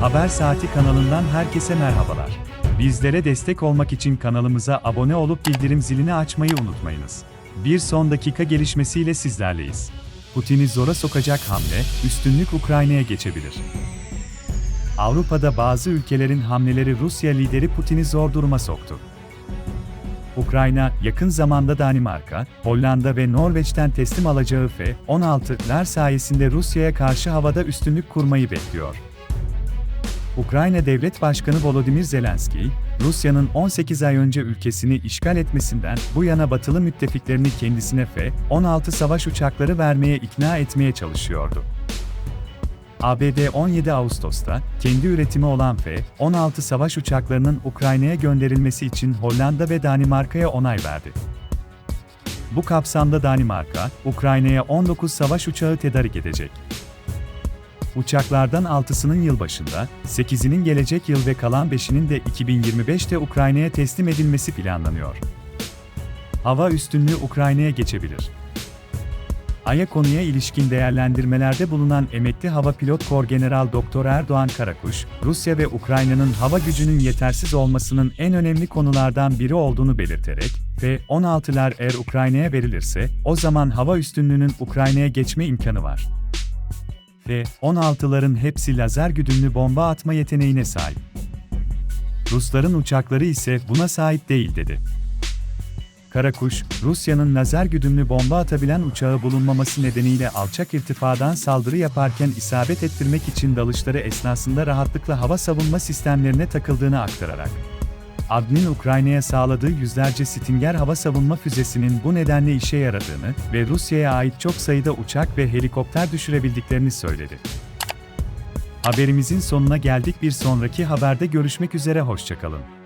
Haber Saati kanalından herkese merhabalar. Bizlere destek olmak için kanalımıza abone olup bildirim zilini açmayı unutmayınız. Bir son dakika gelişmesiyle sizlerleyiz. Putin'i zora sokacak hamle, üstünlük Ukrayna'ya geçebilir. Avrupa'da bazı ülkelerin hamleleri Rusya lideri Putin'i zor duruma soktu. Ukrayna, yakın zamanda Danimarka, Hollanda ve Norveç'ten teslim alacağı F-16'ler sayesinde Rusya'ya karşı havada üstünlük kurmayı bekliyor. Ukrayna Devlet Başkanı Volodymyr Zelenski, Rusya'nın 18 ay önce ülkesini işgal etmesinden bu yana batılı müttefiklerini kendisine F-16 savaş uçakları vermeye ikna etmeye çalışıyordu. ABD 17 Ağustos'ta kendi üretimi olan F-16 savaş uçaklarının Ukrayna'ya gönderilmesi için Hollanda ve Danimarka'ya onay verdi. Bu kapsamda Danimarka, Ukrayna'ya 19 savaş uçağı tedarik edecek. Uçaklardan 6'sının yılbaşında, 8'inin gelecek yıl ve kalan 5'inin de 2025'te Ukrayna'ya teslim edilmesi planlanıyor. Hava üstünlüğü Ukrayna'ya geçebilir. Aya konuya ilişkin değerlendirmelerde bulunan emekli hava pilot kor general Doktor Erdoğan Karakuş, Rusya ve Ukrayna'nın hava gücünün yetersiz olmasının en önemli konulardan biri olduğunu belirterek, ve 16'lar eğer Ukrayna'ya verilirse, o zaman hava üstünlüğünün Ukrayna'ya geçme imkanı var. Ve 16'ların hepsi lazer güdümlü bomba atma yeteneğine sahip. Rusların uçakları ise buna sahip değil dedi. Karakuş, Rusya'nın lazer güdümlü bomba atabilen uçağı bulunmaması nedeniyle alçak irtifadan saldırı yaparken isabet ettirmek için dalışları esnasında rahatlıkla hava savunma sistemlerine takıldığını aktararak. Adnin Ukrayna'ya sağladığı yüzlerce Stinger hava savunma füzesinin bu nedenle işe yaradığını ve Rusya'ya ait çok sayıda uçak ve helikopter düşürebildiklerini söyledi. Haberimizin sonuna geldik bir sonraki haberde görüşmek üzere hoşçakalın.